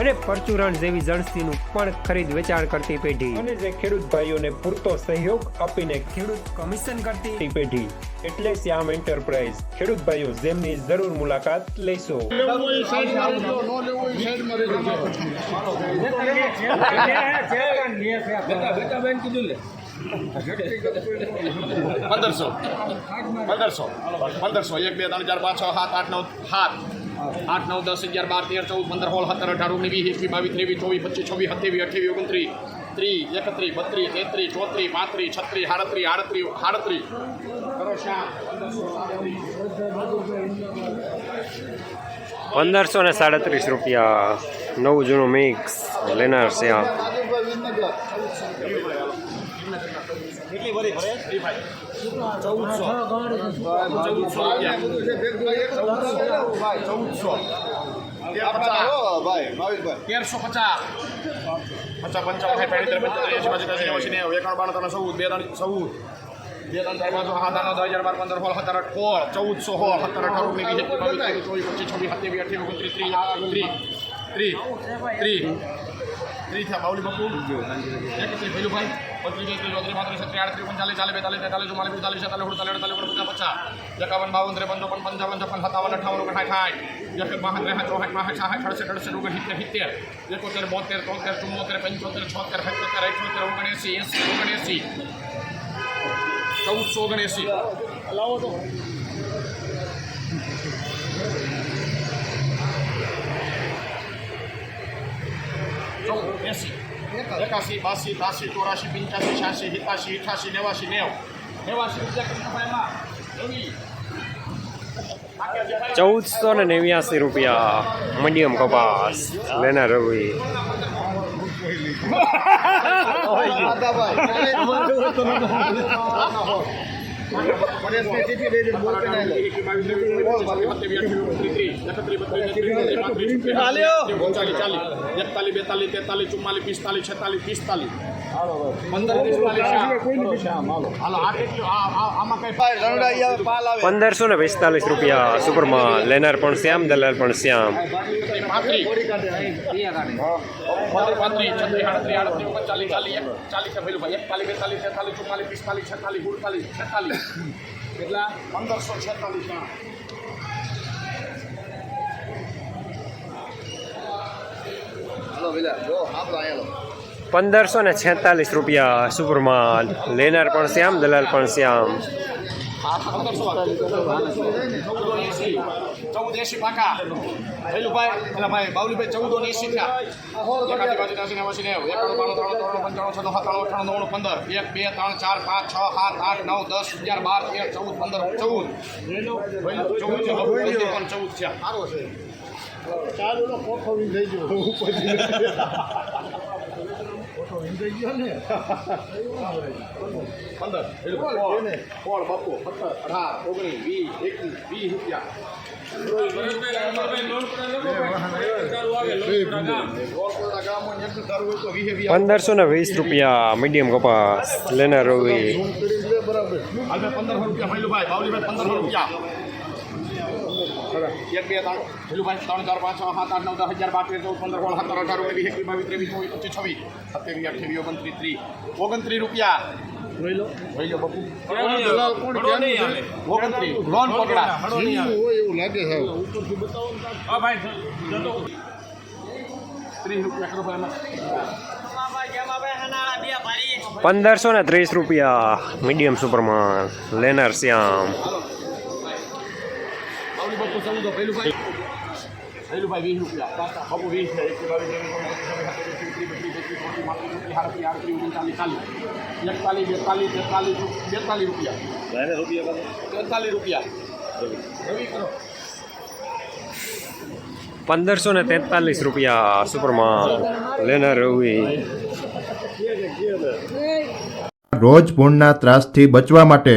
અને પરચુરણ જેવી જણસીનું પણ ખરીદ વેચાણ કરતી પેઢી. અને જે ખેડૂત ભાઈઓને પૂરતો સહયોગ આપીને ખેડૂત કમિશન કરતી પેઢી. એટલે શ્યામ એન્ટરપ્રાઇઝ. ખેડૂત ભાઈઓ જેમની જરૂર મુલાકાત લેશો. પંદરસો. પંદરસો. પંદરસો. એક બે ત્રણ ચાર પાંચ છ સાત આઠ નવ સાત. આઠ નવ દસ અગિયાર બાર તેર ચૌદ પંદર સોળ સત્તર અઢાર ઓગણીસ વીસ એકવીસ બાવીસ ત્રેવીસ ચોવીસ પચીસ છવ્વીસ સત્યાવીસ અઠ્યાવીસ ઓગણત્રીસ ત્રીસ એકત્રીસ બત્રીસ તેત્રીસ ચોત્રીસ પાંત્રીસ છત્રીસ સાડત્રીસ આડત્રીસ સાડત્રીસ. પંદરસો ને સાડત્રીસ રૂપિયા. નવું જૂનું મિક્સ લેનાર કેટલી વરી ભરે? ચૌદસો. ચૌદસો. ચૌદસો. તેરસો પચાસ. પચાસ પંચાવન સાઠ સાઠ પંચાવન. એંશી પંચી ત્યાંસી નેવું એકાવન બાણું ત્રણ ચૌદ. બે ત્રણ ચૌદ. બે ત્રણ ચાર પાંચ છ સાત આઠ દસ અગિયાર બાર પંદર સોળ સત્તર સોળ. ચૌદસો સોળ સત્તર ઓગણીસ વીસ એકવીસ ચોવીસ પચીસ છવ્વીસ સત્યાવીસ અઠ્યાવીસ ઓગણત્રીસ ત્રીસ ત્રીસ ત્રીસ ત્રીસ. ત્રીસ થયા બાવલી બપુ. એકત્રીસ ભીલુભાઈ બત્રીસ તેત્રીસ ચોત્રીસ, પાંત્રીસ, છત્રીસ, આડત્રીસ, પંચાલીસ, ચાલીસ, બેતાલીસ, તેતાલીસ, ચુમ્માલીસ, પિસ્તાલીસ, છેતાલીસ સુડતાલીસ અડતાલીસ, ઓગણપચાસ, પચાસ, એકાવન, બાવન, ત્રેપન, ચોપન, પંચાવન, છપ્પન, સત્તાવન અઠાવન ઓગણસાઠ સાઠ એકસઠ બાસઠ, ત્રેસઠ, ચોસઠ, બાસઠ સાઠ અડસઠ અડસઠ, ઓગણ એકોતેર, બોતેર, તોતેર, ચુમ્મોતેર, પંચોતેર, છોતેર સત્યોતેર અઠ્યોતેર, ઓગણએંસી, એંસી, ઓગણએંસી, ચૌદસો, ઓગણએંસી. લાવો તો ચૌદ એંસી એકાસી બાસી ત્રાસી ચોરાસી પંચ્યાસી છ્યાસી સિત્યાસી અઠ્યાસી નેવાસી નેવ નેવાસી એવી ચૌદસો ને નેવ્યાસી રૂપિયા મીડિયમ કપાસ લેના રવિ. એકતાલીસ બેતાલીસ તેતાલીસ ચુમ્માલીસ પિસ્તાલીસ છેતાલીસ પિસ્તાલીસ પંદરસો ને પિસ્તાલીસ રૂપિયા સુપરમાં લેનાર પણ શ્યામ, દલાલ પણ શ્યામ. ચાલીસ ચાલીસ ચાલીસ એક ચાલીસ ભેલું ભાઈ એકતાલીસ બેતાલીસ તેતાલીસ ચુમ્માલીસ, પિસ્તાલીસ, છેતાલીસ ગુડતાલીસ છેતાલીસ કેટલા? પંદરસો છેતાલીસ હા પંદરસો ને છેતાલીસ રૂપિયા સુપરમાલ લેનાર પણ શ્યામ દલાલ પણ શ્યામ. ચૌદો એસી ચૌદ એસી પાકા. પેલું ભાઈ પેલા ભાઈ બાવલીભાઈ ચૌદો ને એસી થયા. એકાદી બાજુ ત્યાંસી નેવાસી નેવું એકાણું બાણું ત્રણ ત્રણ પંચાણું છસો સત્તાણું અઠાણું નવ્વાણું પંદર. એક બે ત્રણ ચાર પાંચ છ સાત આઠ નવ દસ અગિયાર બાર તેર ચૌદ પંદર ચૌદ. ચૌદ ચૌદ સારો છે. ચાલો થઈ ગયો ઉપરથી. કોઠો વિંધાઈ ગયો ને પંદર પેલું સોળ સોળ બપો સત્તર અઢાર ઓગણીસ વીસ એકવીસ વીસ રૂપિયા પંદરસો ને વીસ રૂપિયા મીડિયમ કપાસ લેનાર રવિ પંદરસો રૂપિયા પંદરસો રૂપિયા. એક બે ત્રણ. ભૈલુભાઈ ત્રણ ચાર પાંચ છ સાત આઠ નવ દસ અગિયાર બાર તેર ચૌદ પંદર સોળ સત્તર અઢાર ઓગણીસ એકવીસ બાવીસ ત્રેવીસ ચોવીસ પચીસ છવ્વીસ. સત્યાવીસ અઠ્યાવીસ ઓગણત્રીસ ત્રીસ. ઓગણત્રીસ રૂપિયા. પંદરસો ને ત્રીસ રૂપિયા મીડિયમ સુપરમાં લેનર શ્યામ બાવલી બપુ ચૌદ પહેલું પહેલું વીસ રૂપિયા. બપુ વીસ એકવીસ બાવીસ ચાલીસ એકતાલીસ બેતાલીસ તેતાલીસ બેતાલીસ રૂપિયા. તેતાલીસ રૂપિયા રવિ. કરો. પંદરસો ને તેતાલીસ રૂપિયા સુપરમાં લેનાર રવિ. રોજ ભૂણના ત્રાસથી બચવા માટે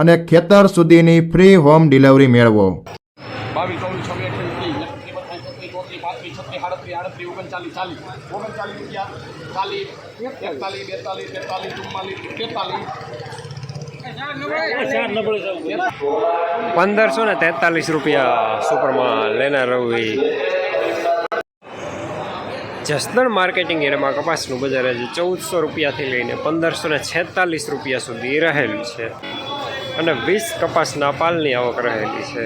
અને ખેતર સુધીની ફ્રી હોમ ડિલિવરી મેળવો. પંદરસો ને તેતાલીસ રૂપિયા સુપરમાં લેનાર રવિ જસદણ માર્કેટિંગ એરિયામાં કપાસનું બજાર આજે ચૌદસો રૂપિયાથી લઈને પંદરસો ને છેતાલીસ રૂપિયા સુધી રહેલું છે. અને વીસ કપાસના પાલની આવક રહેલી છે.